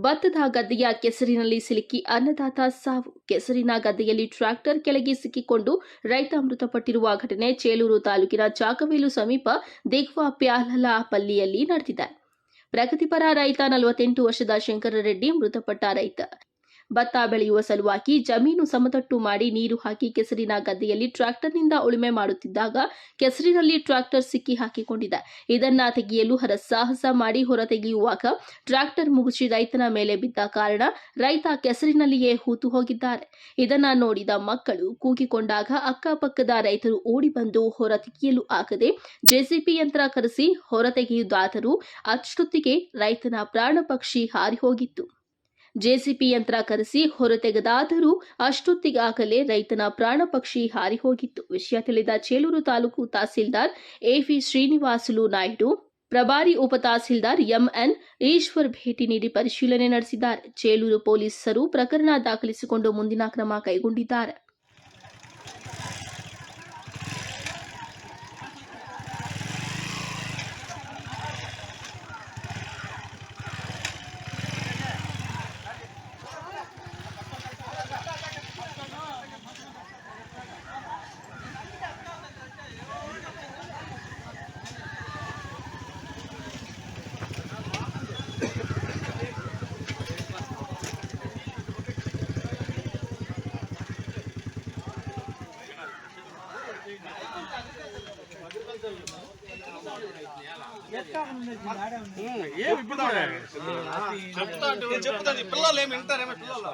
ಭತ್ತದ ಗದ್ದೆಯ ಕೆಸರಿನಲ್ಲಿ ಸಿಲುಕಿ ಅನ್ನದಾತ ಸಾವು. ಕೆಸರಿನ ಗದ್ದೆಯಲ್ಲಿ ಟ್ರ್ಯಾಕ್ಟರ್ ಕೆಳಗೆ ಸಿಕ್ಕಿಕೊಂಡು ರೈತ ಮೃತಪಟ್ಟಿರುವ ಘಟನೆ ಚೇಲೂರು ತಾಲೂಕಿನ ಚಾಕವೇಲು ಸಮೀಪ ದೇಗ್ವಾ ಪ್ಯಾಲಲಪಲ್ಲಿಯಲ್ಲಿ ನಡೆದಿದೆ. ಪ್ರಗತಿಪರ ರೈತ ನಲವತ್ತೆಂಟು ವರ್ಷದ ಶಂಕರರೆಡ್ಡಿ ಮೃತಪಟ್ಟ ರೈತ. ಭತ್ತ ಬೆಳೆಯುವ ಸಲುವಾಗಿ ಜಮೀನು ಸಮತಟ್ಟು ಮಾಡಿ ನೀರು ಹಾಕಿ ಕೆಸರಿನ ಗದ್ದೆಯಲ್ಲಿ ಟ್ರ್ಯಾಕ್ಟರ್ನಿಂದ ಉಳುಮೆ ಮಾಡುತ್ತಿದ್ದಾಗ ಕೆಸರಿನಲ್ಲಿ ಟ್ರ್ಯಾಕ್ಟರ್ ಸಿಕ್ಕಿ ಹಾಕಿಕೊಂಡಿದೆ. ಇದನ್ನ ತೆಗೆಯಲು ಹರಸಾಹಸ ಮಾಡಿ ಹೊರ ತೆಗೆಯುವಾಗ ಟ್ರ್ಯಾಕ್ಟರ್ ಮುಗಿಸಿ ರೈತನ ಮೇಲೆ ಬಿದ್ದ ಕಾರಣ ರೈತ ಕೆಸರಿನಲ್ಲಿಯೇ ಹೂತು ಹೋಗಿದ್ದಾರೆ. ಇದನ್ನ ನೋಡಿದ ಮಕ್ಕಳು ಕೂಗಿಕೊಂಡಾಗ ಅಕ್ಕಪಕ್ಕದ ರೈತರು ಓಡಿ ಬಂದು ಹೊರ ತೆಗೆಯಲು ಆಗದೆ ಜೆಸಿಪಿ ಯಂತ್ರ ಕರೆಸಿ ಹೊರ ತೆಗೆಯುವುದಾದರೂ ಅಷ್ಟೊತ್ತಿಗೆ ರೈತನ ಪ್ರಾಣ ಪಕ್ಷಿ ಹಾರಿ ಹೋಗಿತ್ತು. ಜೆಸಿಪಿ ಯಂತ್ರ ಕರೆಸಿ ಹೊರತೆಗೆದಾದರೂ ಅಷ್ಟೊತ್ತಿಗಾಗಲೇ ರೈತನ ಪ್ರಾಣ ಪಕ್ಷಿ ಹಾರಿ ಹೋಗಿತ್ತು. ವಿಷಯ ತಿಳಿದ ಚೇಲೂರು ತಾಲೂಕು ತಹಸೀಲ್ದಾರ್ ಎವಿ ಶ್ರೀನಿವಾಸುಲು ನಾಯ್ಡು, ಪ್ರಭಾರಿ ಉಪ ತಹಸೀಲ್ದಾರ್ ಎಂಎನ್ ಈಶ್ವರ್ ಭೇಟಿ ನೀಡಿ ಪರಿಶೀಲನೆ ನಡೆಸಿದ್ದಾರೆ. ಚೇಲೂರು ಪೊಲೀಸರು ಪ್ರಕರಣ ದಾಖಲಿಸಿಕೊಂಡು ಮುಂದಿನ ಕ್ರಮ ಕೈಗೊಂಡಿದ್ದಾರೆ. చెప్తా చెప్తాను పిల్లలు ఏమి వింటారేమో పిల్లలు.